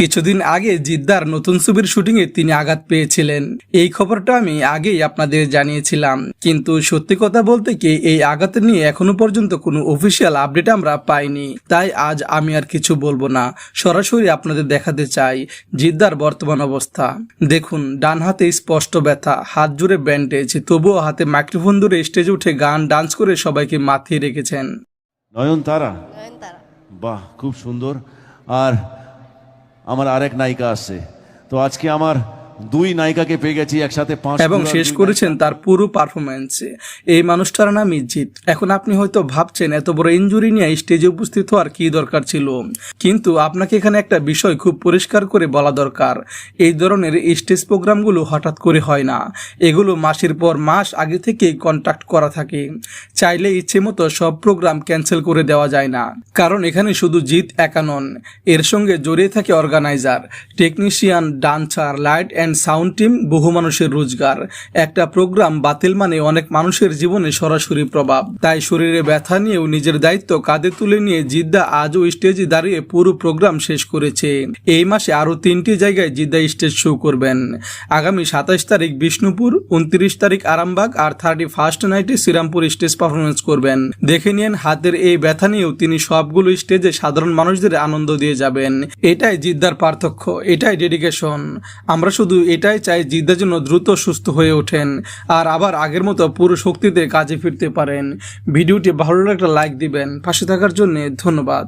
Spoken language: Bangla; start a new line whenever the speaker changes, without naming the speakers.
কিছুদিন আগে জিদ্দার নতুন ছবির শুটিংয়ে তিনি আঘাত পেয়েছিলেন। এই খবরটা আমি আগেই আপনাদের জানিয়েছিলাম। কিন্তু সত্যি কথা বলতে কি এই আঘাত নিয়ে এখনও পর্যন্ত কোনো অফিসিয়াল আপডেট আমরা পাইনি। তাই আজ আমি আর কিছু বলব না। সরাসরি আপনাদের দেখাতে চাই জিদ্দার বর্তমান অবস্থা। দেখুন ডান হাতে স্পষ্ট ব্যথা হাত জুড়ে ব্যান্ডেজ তবুও হাতে মাইক্রোফোন ধরে স্টেজে উঠে গান ডান্স করে সবাইকে মাথিয়ে রেখেছেন।
নয়নতারা?
নয়নতারা।
বাহ খুব সুন্দর। আর আমার আরেক নায়িকা আছে তো আজকে আমার দুই নায়িকাকে পেয়ে গেছি একসাথে পাঁচ
এবং শেষ করেছেন তার পুরো পারফরমেন্স এই মানুষটার নাম ইজিত এখন আপনি হয়তো ভাবছেন এত বড় ইঞ্জুরি নিয়ে স্টেজে উপস্থিত হওয়ার কি দরকার ছিল? কিন্তু আপনাকে এখানে একটা বিষয় খুব পরিষ্কার করে বলা দরকার। এই ধরনের স্টেজ প্রোগ্রামগুলো হঠাৎ করে হয় না। এগুলো মাসের পর মাস আগে থেকেই কন্ট্যাক্ট করা থাকে। চাইলে ইচ্ছে মতো সব প্রোগ্রাম ক্যান্সেল করে দেওয়া যায় না। কারণ এখানে শুধু জিত একা নন এর সঙ্গে জড়িয়ে থাকে organiser technician dancer light and sound team বহু মানুষের রোজগার। একটা প্রোগ্রাম বাতিল মানে অনেক মানুষের জীবনে সরাসরি প্রভাব। তাই শরীরে ব্যথা নিয়েও নিজের দায়িত্ব কাঁধে তুলে নিয়ে জিদ্দা আজও স্টেজে দাঁড়িয়ে পুরো প্রোগ্রাম শেষ করেছে। এই মাসে আরও তিনটি জায়গায় জিদ্দা স্টেজ শো করবেন। আগামী সাতাশ তারিখ বিষ্ণুপুর, উনত্রিশ তারিখ আরামবাগ আর থার্টি ফার্স্ট নাইটে শ্রীরামপুর স্টেজ পারফরমেন্স করবেন। দেখে নিন হাতের এই ব্যথা নিয়েও তিনি সবগুলো স্টেজে সাধারণ মানুষদের আনন্দ দিয়ে যাবেন। এটাই জিদ্দার পার্থক্য, এটাই ডেডিকেশন আমরা শুধু এটাই চাই জিদ্দা যেন দ্রুত সুস্থ হয়ে ওঠেন আর আবার আগের মতো পুরো শক্তিতে কাজে ফিরতে পারেন। ভিডিওটি ভালো লাগলে একটা লাইক দিবেন। পাশে থাকার জন্য ধন্যবাদ।